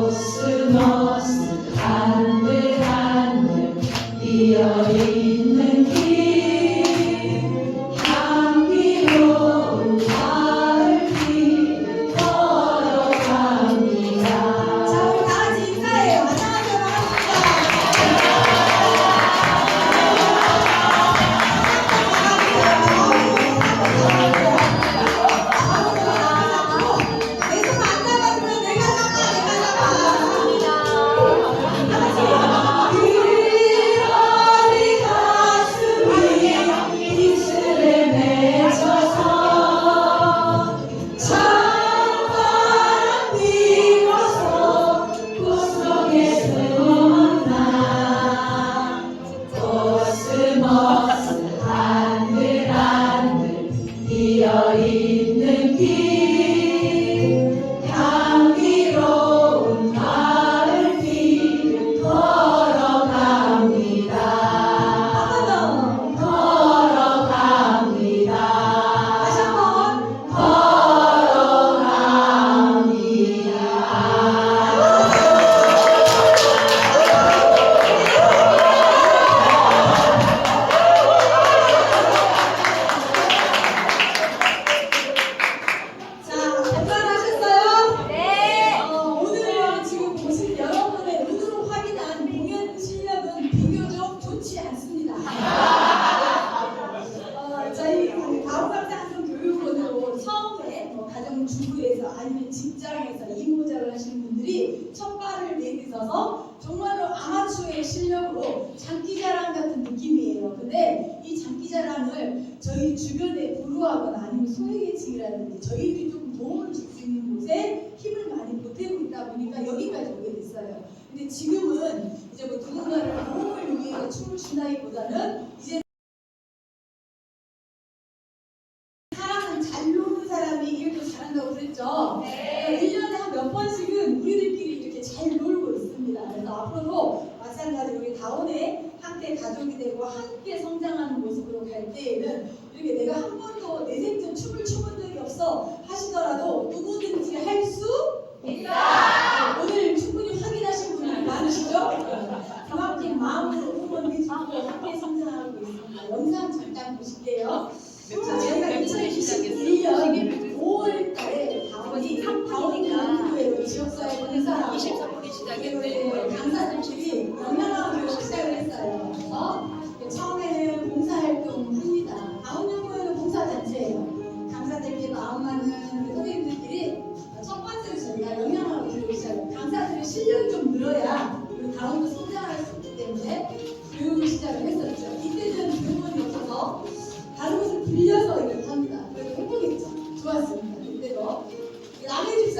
노스 노스 안돼 안돼 이 어린 피어있 불우하거나 아니면 소외계층이라든지 저희들이 조금 도움을 줄 수 있는 곳에 힘을 많이 보태고 있다 보니까 여기까지 오게 됐어요. 근데 지금은 이제 뭐 누군가를 도움을 위해서 춤을 춘다기보다는 이제 사람은 잘 노는 사람이 일도 잘한다고 그랬죠? 네. 1년에 한 몇 번씩은 우리들끼리 이렇게 잘 놀고 있습니다. 그래서 앞으로도 마찬가지로 우리 다원에 함께 가족이 되고 함께 성장하는 모습으로 갈 때에는 이렇게 내가 한 번도 내 생전 춤을 춰본 적이 없어 하시더라도 누구든지 할 수 있다. 오늘 충분히 확인하신 분이 많으시죠? 그만큼 마음으로 응원해주고 함께 성장하고 있습니다. 영상 잠깐 보실게요. 자, 저희가 2021년 5월 달에 다원이 다원이 연구회로 지역사회 봉사 23분이 시작했는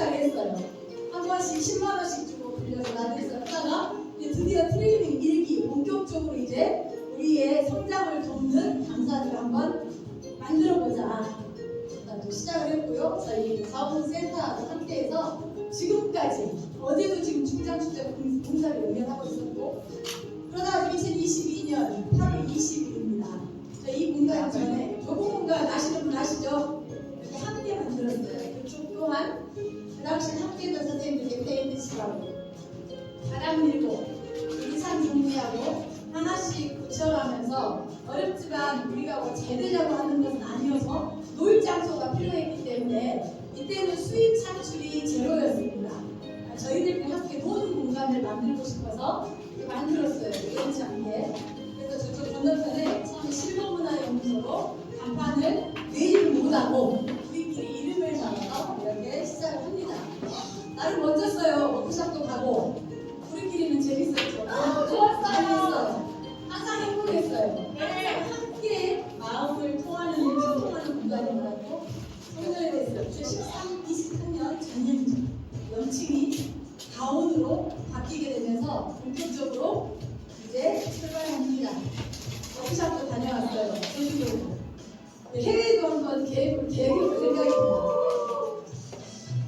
집사를 했어요. 한 번씩 10만 원씩 주고 빌려서 집사를 하다가 드디어 트레이닝 일기 본격적으로 이제 우리의 성장을 돕는 강사들을 한번 만들어보자. 또 시작을 했고요. 저희 사원센터하고 함께해서 지금까지 어제도 지금 중장축제 봉사를 연결하고 있었고 그러다가 2022년 8월 20일입니다. 이 공간 전에 좁은 공간 아시는 분 아시죠? 당시 했던 선생님들께 페인트칠하고 바람 밀고 의상 정리하고 하나씩 고쳐가면서 어렵지만 우리가 뭐 제대려고 하는 것은 아니어서 놀 장소가 필요했기 때문에 이때는 수입 창출이 제로였습니다. 아, 저희들끼리 함께 노는 공간을 만들고 싶어서 만들었어요. 우연치 않게. 그래서 저쪽 건너편에 처음에 실버문화연구소로 다녀왔어요. 조직으로. 해외도 한번 계획을 계획을 생각입니다.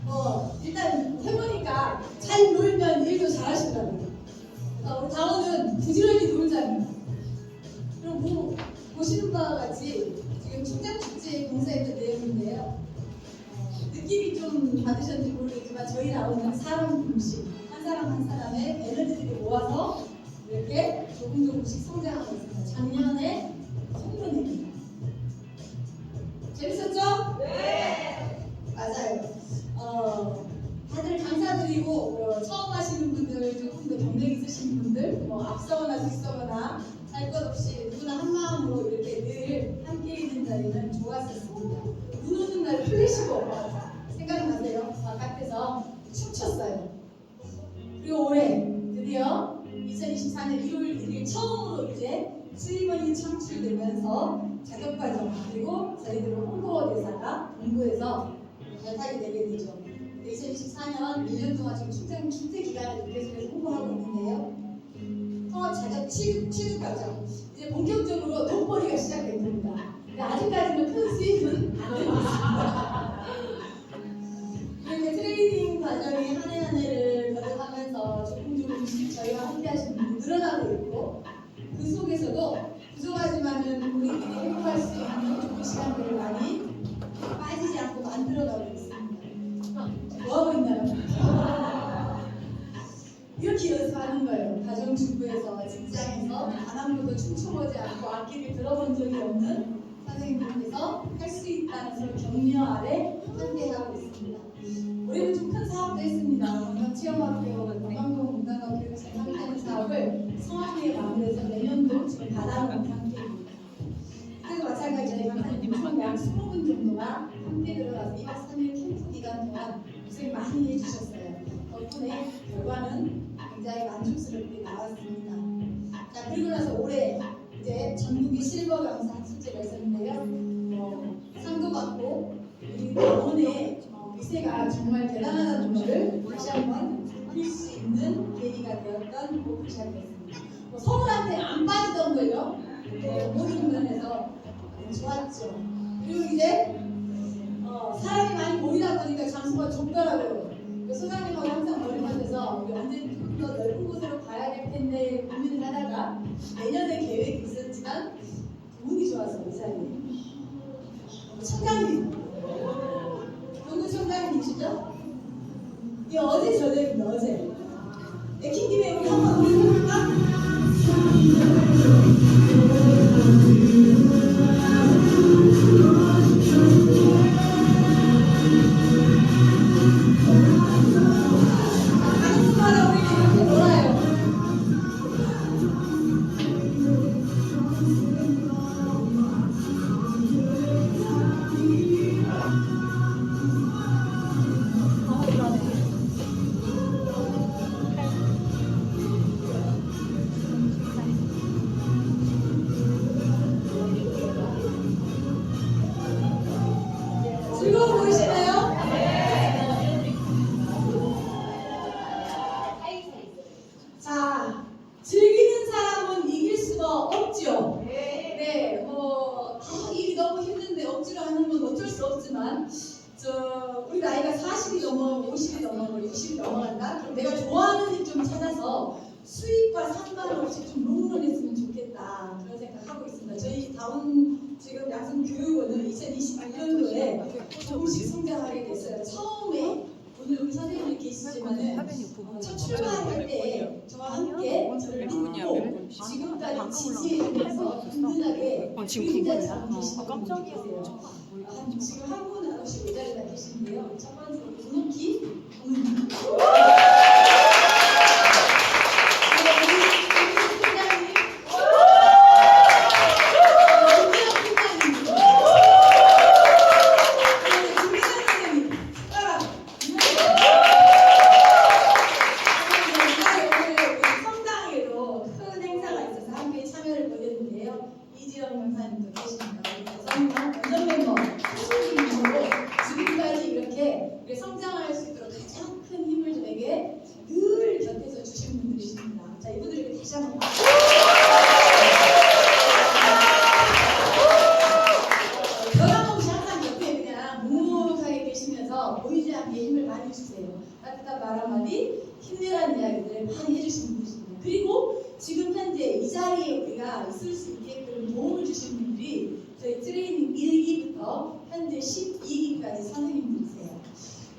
어, 일단 해보니까 잘 놀면 일도 잘하시더라고요. 어, 우리 다원은 부지런히 놀자입니다. 그럼 뭐, 보시는 바와 같이 지금 충장축제에 봉사했던 내용인데요. 어, 느낌이 좀 받으셨는지 모르겠지만 저희 다원은 사람 중심, 한 사람 한 사람의 에너지들을 모아서 이렇게 조금 조금씩 성장하고 있습니다. 작년 올해 드디어 2024년 1월 1일 처음으로 이제 슬리번이 창출되면서 자격과정 그리고 저희들은 홍보대사가 공부해서 발탁이 되게 되죠. 2024년 1년 동안 지금 출퇴, 출퇴 기간을 계속해서 홍보하고 있는데요. 통합 자격 취급, 취급 과정 이제 본격적으로 돈벌이가 시작됩니다. 근데 아직까지는 큰 수익은 안 되고 있습니다. 트레이닝 과정이 한 해 한 해를 거듭하면서 조금 조금씩 저희와 함께 하시는 분이 늘어나고 있고 그 속에서도 부족하지만은 우리끼리 행복할 수 있는 좋은 시간들을 많이 빠지지 않고 만들어가고 있습니다. 뭐하고 있나요? 이렇게 연습하는 거예요. 가정주부에서 직장에서 번도 춤춰보지 않고 악기를 들어본 적이 없는 선생님들께서 할 수 있다는 서로 격려 아래 함께 하고 있습니다. 올해는 좀큰 고생 많이 해주셨어요. 덕분에 결과는 굉장히 만족스럽게 나왔습니다. 자 그리고 나서 올해 이제 전국이 실버 강사 학습제가 있었는데요. 어, 상도 받고 우리 강원의 어, 미세가 정말 대단하다는 것을 다시 한번 느낄 수 있는 계기가 되었던 오프샵이었습니다. 뭐 서울한테 안 빠지던 걸요. 네, 모든 면에서 좋았죠. 그리고 이제 어, 사람이 많이 모이다 보니까 장소가 좁더라고요. 그 소장님하고 항상 머리맡에서 우리 언제 좀더 넓은 곳으로 가야 될 텐데 고민을 하다가 내년에 계획 내가 좋아하는 일 좀 찾아서 수익과 상관없이 좀 롱런했으면 좋겠다. 그런 생각하고 있습니다. 저희 다운 지금 양성 교육원은 2021년도에 조금씩 성장하게 됐어요. 처음에 오늘 우리 선생님이 계시지만은 어, 첫 출발할 때 저와 함께 저를 믿고 지금까지 지지해주면서 든든하게 계시는 어, 분이 계세요. 한- 지금 한분 아저씨 이 자리에 계신데요. 첫 번째로 문옥희 부모님. 주세요. 따뜻한 말 한마디, 힘내라는 이야기들 많이 해주시는 분이십니다. 그리고 지금 현재 이 자리에 우리가 있을 수 있게끔 도움을 주신 분들이 저희 트레이닝 1기부터 현재 12기까지 선생님들이세요.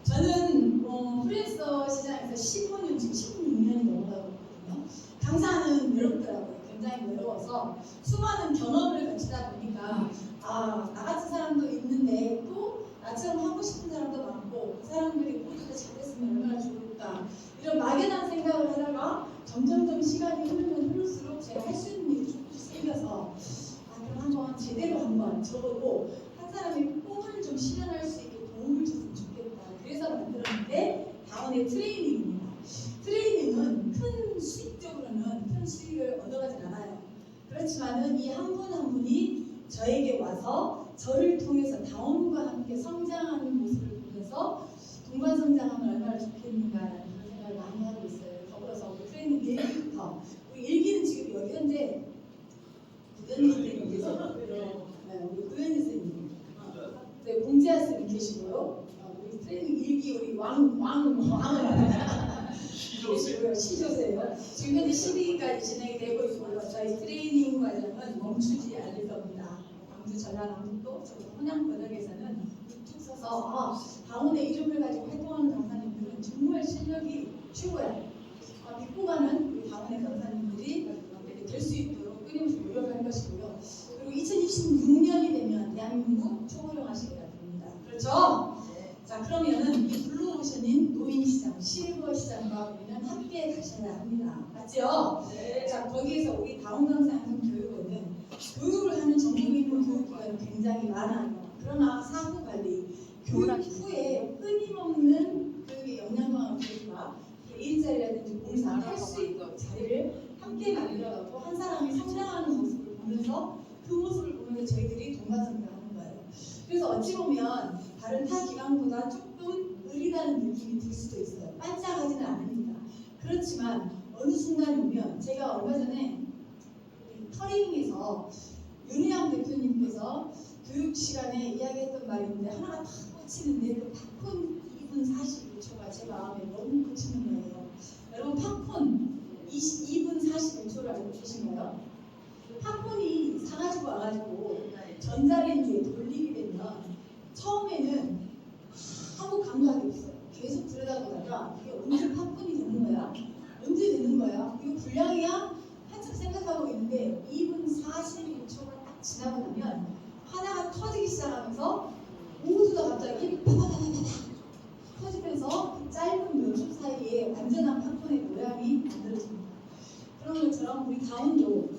저는 어, 프리랜서 시장에서 15년, 지금 16년이 넘어가고 있거든요. 강사는 외롭더라고요. 굉장히 외로워서 수많은 경험을 거치다 보니까 아, 나 같은 사람도 있는데 또 나처럼 하고 싶은 사람도 많고 그 사람들이 모두 다 잘됐으면 얼마나 좋을까 이런 막연한 생각을 하다가 점점점 시간이 흐르면 흐를수록 제가 할 수 있는 일이 조금씩 생겨서 아, 그럼 한번 제대로 한번 저보고 한 사람의 꿈을 좀 실현할 수 있게 도움을 줬으면 좋겠다. 그래서 만들었는데 다원의 트레이닝입니다. 트레이닝은 큰 수익적으로는 큰 수익을 얻어가진 않아요. 그렇지만은 이 한 분한 분이 저에게 와서 저를 통해서 다원과 함께 성장하는 모습을 보면서 동반 성장하면 얼마나 좋겠는가라는 그런 생각을 많이 하고 있어요. 더불어서 우리 트레이닝 일기부터 우리 일기는 지금 여기 현재 구현 선생님 계세요. 네, 우리 구현 선생님. 어, 네, 봉지아 선생님 계시고요. 어, 우리 트레이닝 일기 우리 왕, 왕, 왕을 계시고요. 시조세요. 지금 현재 12기까지 진행이 되고 있고요. 저희 트레이닝 과정은 멈추지 않을 겁니다. 광주 전라남북도 저 혼양 번역에서는 툭 아, 강원의 이름을 가지고 활동하는 강사님들은 정말 실력이 최고야. 아, 믿고 가는 우리 강원의 강사님들이 될 수 있도록 끊임없이 노력할 것이고요. 그리고 2026년이 되면 대한민국 초고령화 시대가 됩니다. 그렇죠? 자 그러면은 이 블루오션인 노인시장, 실버시장과 우리는 함께 가셔야 합니다. 맞죠? 자 거기에서 우리 다운 강사님 교육을 하는 있는 교육기관이 굉장히 많아요. 그러나 사후 관리, 교육 후에 끊임없는 교육의 역량강화 교육과 일자리라든지 봉사를 할 수 있도록 자리를 함께 만들어갖고 한 사람이 성장하는 모습을 보면서 그 모습을 보면서 저희들이 동반성장하는 거예요. 그래서 어찌 보면 다른 타 기관보다 조금 느리다는 느낌이 들 수도 있어요. 반짝하지는 않습니다. 그렇지만 어느 순간 오면 제가 얼마 전에 터링에서 윤희양 대표님께서 교육 시간에 이야기했던 있는데 하나가 탁 꽂히는데 그 팝콘 2분 41초가 제 마음에 너무 꽂히는 거예요. 여러분 팝콘 22분 41초를 알고 계신가요? 팝콘이 사가지고 와가지고 전자레인지에 돌리게 되면 처음에는 아무 감각이 없어요. 계속 들여다보다가 이게 언제 팝콘이 되는 거야? 언제 되는 거야? 이거 불량이야? 한참 생각하고 있는데 2분 41초가 딱 지나고 나면 하나가 터지기 시작하면서 모두 다 갑자기 파파파파파 터지면서 그 짧은 몇 초 사이에 완전한 팝콘의 모양이 만들어집니다. 그런 것처럼 우리 다운도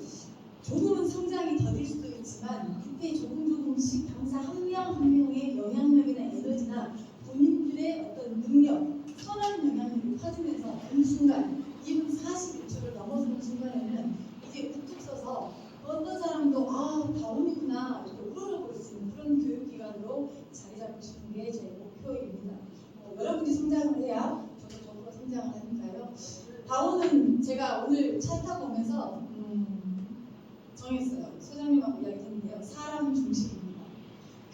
조금은 성장이 더딜 수도 있지만 그때 조금 조금씩 강사 한 명 한 명의 영향력이나 에너지나 본인들의 어떤 능력, 선한 영향력이 커지면서 어느 순간 2분 41초를 넘어서는 순간에는 이제 우뚝 서서 어떤 사람도 아 다운이구나 이렇게 우러러볼 수 있는 그런 교육기관으로 자리 잡고 싶은 게 제 목표입니다. 어, 여러분이 성장을 해야 저도 더불어 성장을 하니까요. 다운은 제가 오늘 차 타고 오면서 음, 정했어요. 소장님하고 이야기 했는데요. 사람 중심입니다.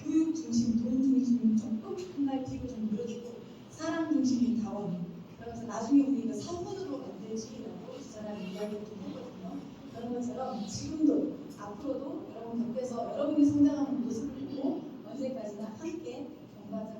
교육 중심, 돈 중심 조금 한발 뒤로 좀 밀어주고 사람 중심인 다원. 그러면서 나중에 우리 이거 3분으로 만들지라고 주사람이 이야기를 좀 했거든요. 그런 것처럼 지금도 앞으로도 여러분 곁에서 여러분이 성장하는 모습을 보고 언제까지나 함께 동반성장하겠습니다. 자,